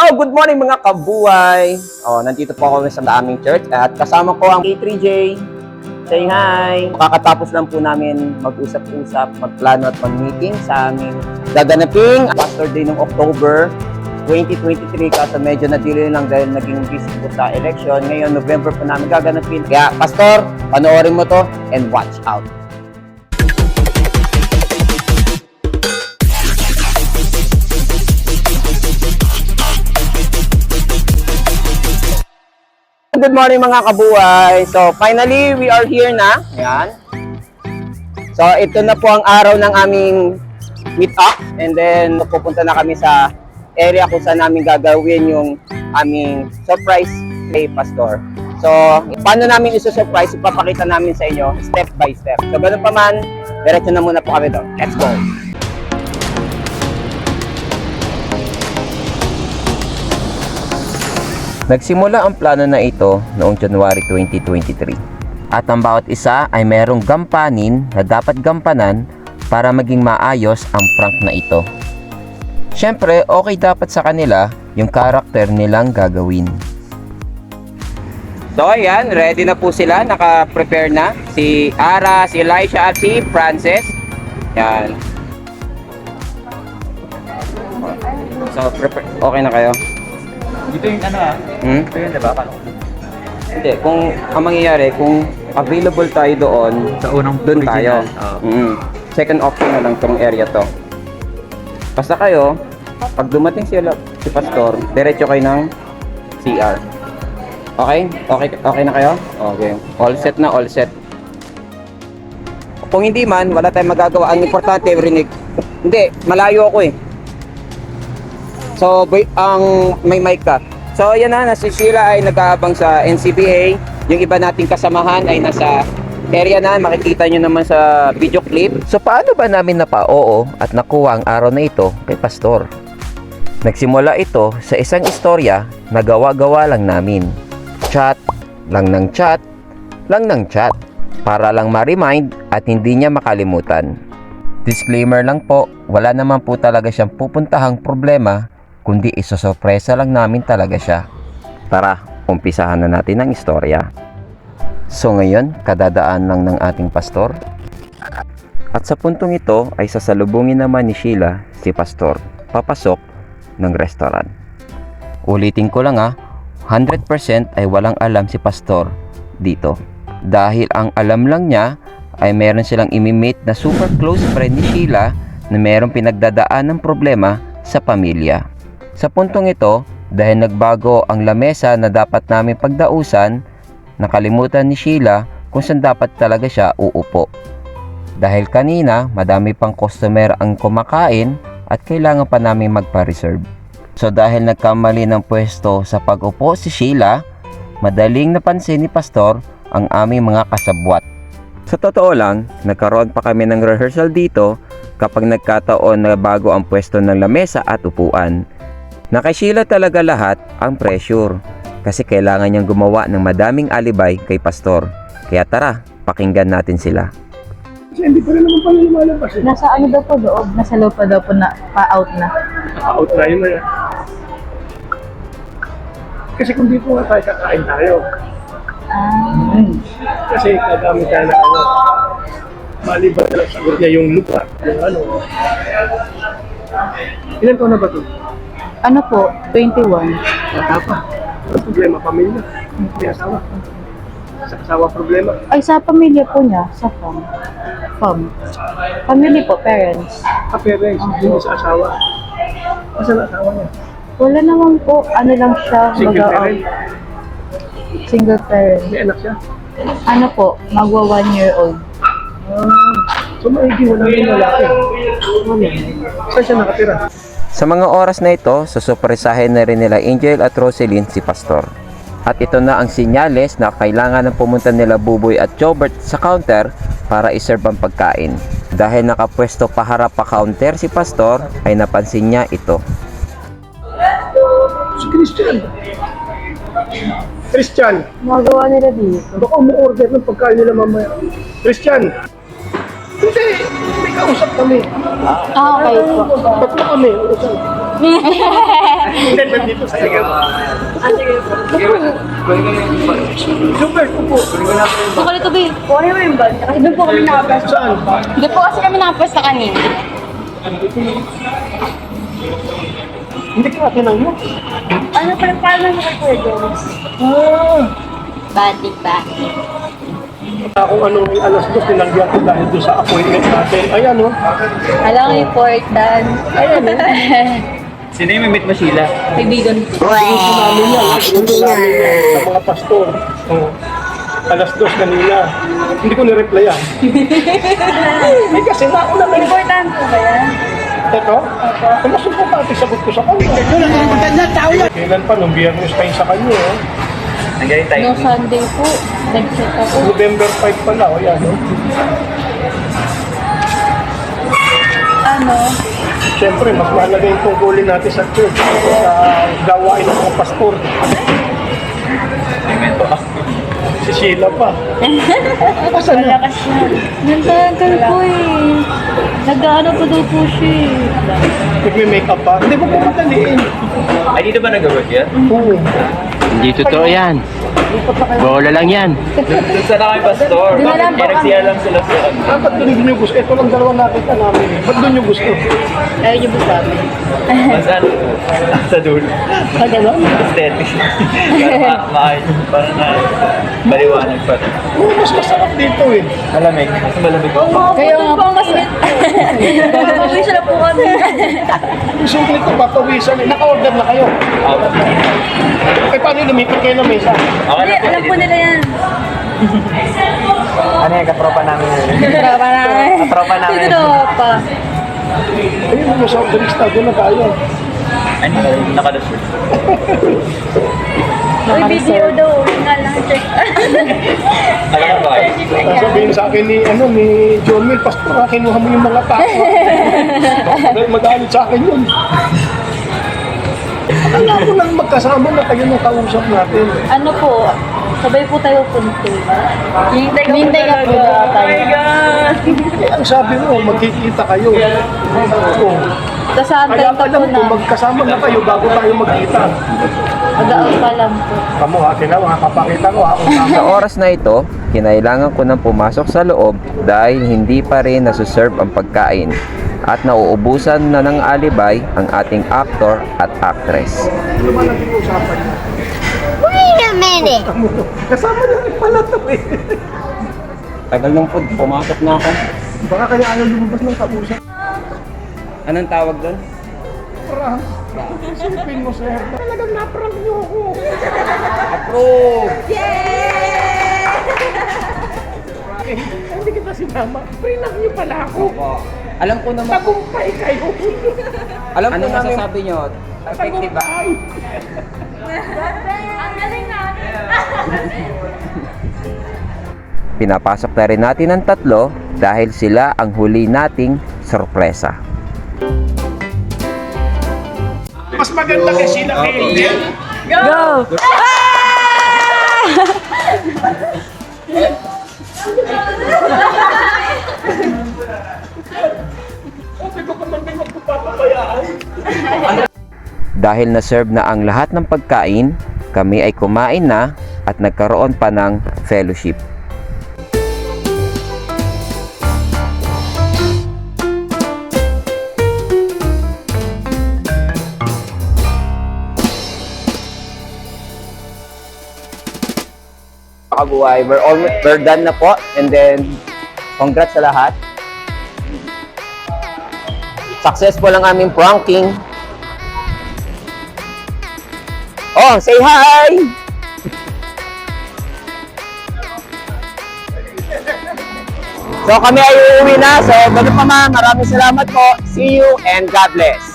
So, good morning mga kabuhay. Oh, nandito po ako sa aming church at kasama ko ang K3J. Say hi! Kakatapos lang po namin mag-usap-usap, magplano at mag-meeting sa aming gaganaping Pastor Day ng October 2023 kaso medyo na-delay lang dahil naging busy po sa election. Ngayon, November po namin gaganapin. Kaya, Pastor, panoorin mo to and watch out. Good morning mga kabuhay. So finally, we are here na. Ayan. So ito na po ang araw ng aming meet up and then pupunta na kami sa area kung saan namin gagawin yung aming surprise kay Pastor. So, paano namin iso-surprise, ipapakita namin sa inyo step by step. So, ganun pa man, diretso na muna po kami doon. Let's go! Nagsimula ang plano na ito noong January 2023. At ang bawat isa ay merong gampanin na dapat gampanan para maging maayos ang prank na ito. Siyempre, okay dapat sa kanila yung karakter nilang gagawin. So ayan, ready na po sila, naka-prepare na. Si Ara, si Elisha at si Frances. Yan. So, prepare. okay na kayo? Dito yung ano ah. Hmm? Ito yun, diba? Hindi, kung ang mangyayari, kung available tayo doon, Sa unang doon tayo. Oo. Mm. Second option na lang tong area to. Basta kayo, pag dumating si, si Pastor, diretso kayo ng CR. Okay? Okay, okay na kayo? Okay. All set na, all set. Kung hindi man, wala tayong magagawa. Ang importante, rinig. Hindi, malayo ako eh. So, ang may mic ka. So, yan na, nasi Sheila ay nag-aabang sa NCBA. Yung iba nating kasamahan ay nasa area na, makikita nyo naman sa video clip. So, paano ba namin napa-oo at nakuha ang araw na ito kay Pastor? Nagsimula ito sa isang istorya na gawa-gawa lang namin. Chat, lang ng chat, lang ng chat. Para lang ma-remind at hindi niya makalimutan. Disclaimer lang po, wala naman po talaga siyang pupuntahang problema, kundi isosorpresa lang namin talaga siya. Tara, umpisahan na natin ang istorya. So ngayon, kadadaan lang ng ating pastor. At sa puntong ito ay sasalubungin naman ni Sheila si pastor papasok ng restaurant. Ulitin ko lang ha, 100% ay walang alam si pastor dito. Dahil ang alam lang niya ay meron silang imimit na super close friend ni Sheila na merong pinagdadaan ng problema sa pamilya. Sa puntong ito, dahil nagbago ang lamesa na dapat namin pagdausan, nakalimutan ni Sheila kung saan dapat talaga siya uupo. Dahil kanina, madami pang customer ang kumakain at kailangan pa namin magpa-reserve. So dahil nagkamali ng pwesto sa pag-upo si Sheila, madaling napansin ni Pastor ang aming mga kasabwat. Sa totoo lang, nagkaroon pa kami ng rehearsal dito kapag nagkataon na bago ang pwesto ng lamesa at upuan. Na kay Sheila talaga lahat ang pressure kasi kailangan niyang gumawa ng madaming alibay kay Pastor. Kaya tara, pakinggan natin sila. Kasi hindi pa rin naman pala lumalabas eh. Nasa ano daw po loob? Nasa loob pa daw po na pa-out na. Naka-out na yun na yan. Kasi kung dito nga tayo kakain tayo. Ah, Kasi gagamit tayo ng ano. Maliban na lang sagot niya yung lupa. Yung ano. Ilan taon na ba ito? Ano po? 21. Bata pa. Ano problema? Pamilya. May asawa. Sa asawa problema. Ay, sa pamilya po niya. Sa fam. Fam. Family po, parents. Ka-parents. Hindi sa asawa. Asa na asawa niya? Wala naman po. Ano lang siya. Single baga- parent. Single parent. May anak siya. Ano po? Magwa one year old. Ah, so maigi wala rin lalaki. Wala. Saan siya nakatira? Sa mga oras na ito, susupresahin na rin nila Angel at Roselyn si Pastor. At ito na ang sinyales na kailangan ng pumunta nila Buboy at Jobert sa counter para iserve ang pagkain. Dahil nakapwesto paharap pa counter si Pastor, ay napansin niya ito. Si Christian. Christian, Magawa nila dito. baka umu-order ng pagkain nila mamaya. Christian! Hindi! May kausap kami. Ah, okay po. Tatlo kami. Usap. Hindi, nandito sa iyo. Super, upo. Gusto ko nito, babe. Kuha mo yung bag. Kasi doon po kami nakapwesto. Saan? Doon po kasi kami nakapwesto kanina. Hindi ka tinang mo. Ano pa yung paano mo kay Kuya Jones? Ah. Batik, batik. Kung anong may alas dos, tinanggihan ko dahil doon sa appointment natin. Ayan, oh. Alam ko important. Ayan, oh. Sino yung may meet mo, Sheila? Kaibigan ko. Gusto namin yan. Sa mga pastor. Oh. Alas dos kanina. Hindi ko ni-replyan. Ay, kasi nauna na yung Important po ba yan? Ito? Kung mas importante, sagot ko sa kanya. Kailan pa, nung biyernes tayo sa kanya, oh. Nangyari tayo. No Sunday po. Nag-check ako. November 5 pala, o yan, oh. Ano? Siyempre, mas mahalaga yung tungkulin natin sa church, sa gawain ng mga pastor. Segmento ka. Si Sheila pa. Asan na? Malakas na. Nantagal po eh. Nag-ano po daw po siya eh. Nagme-makeup pa? Hindi mo po madaliin. Ay, dito ba nag-work yan? Oo. Hindi totoo yan. Bola lang yan. Doon sa kami pastor. Doon na lang Kaya nagsiya lang sila sa ano. Ah, ba't doon nyo gusto? Ito lang dalawa nakita namin. Ba't doon nyo gusto? Ayaw niyo ba sa amin? Mas ano, sa dulo. Ah, gano'n? Aesthetic. Maayos. Parang na maliwanag pa. Oo, mas masarap dito eh. Malamig. Mas malamig. Kaya nga po mas Papawi siya na po kami. Gusto ko nito, papawisan eh. Naka-order na kayo. Eh, paano yung lumipat kayo ng mesa? Okay Hindi, na po. alam po nila yan. Ano yung katropa namin yun? Tropa na. Tropa namin. Si Tropa. Ayun, mo sa barista, doon na tayo. Ano, nakalasur. Uy, video daw. Nga lang, check. Alam mo ba kayo? Sasabihin sa akin ni, ano, ni John Mill, Pastor, ha, kinuha mo yung mga tao. Dahil magalit sa akin yun. Akala ko lang magkasama na kayo nung kausap natin. Ano po, sabay po tayo punto. Hintay ka Hintay ka po tayo. Eh, ang sabi mo, magkikita kayo. Oo. Tapos Kaya antay pa alam po ko, na. magkasama na kayo bago tayo magkita. Mag-out pa lang po. Kamu, akin na, makakapakita ko ha, kung tama. Sa oras na ito, kinailangan ko nang pumasok sa loob dahil hindi pa rin nasuserve ang pagkain at nauubusan na ng alibay ang ating actor at actress. Ano ba naging usapan niyo? Wait a minute. Kasama na rin pala to eh. Tagal ng food, pumasok na ako. Baka kaya ayaw lumabas ng kausap. Anong tawag doon? Prank. Isipin mo, sir. Talagang naprank niyo ako. Approve! Eh, hindi kita sinama. Prank niyo pala ako. Alam ko naman, Tagumpay kayo. alam ko namin. masasabi nyo? Effective ba? Ang galing natin. Pinapasok na rin natin ang tatlo dahil sila ang huli nating sorpresa. Mas maganda kay Sheila kay Angel. Go! Sabi ko naman din magpapabayaan. Dahil na-serve na ang lahat ng pagkain, kami ay kumain na at nagkaroon pa ng fellowship. Kabuhay, we're almost we're done na po and then congrats sa lahat. Successful ang aming pranking. Oh, say hi! So kami ay uuwi na. So ganun pa man, maraming salamat po. See you and God bless.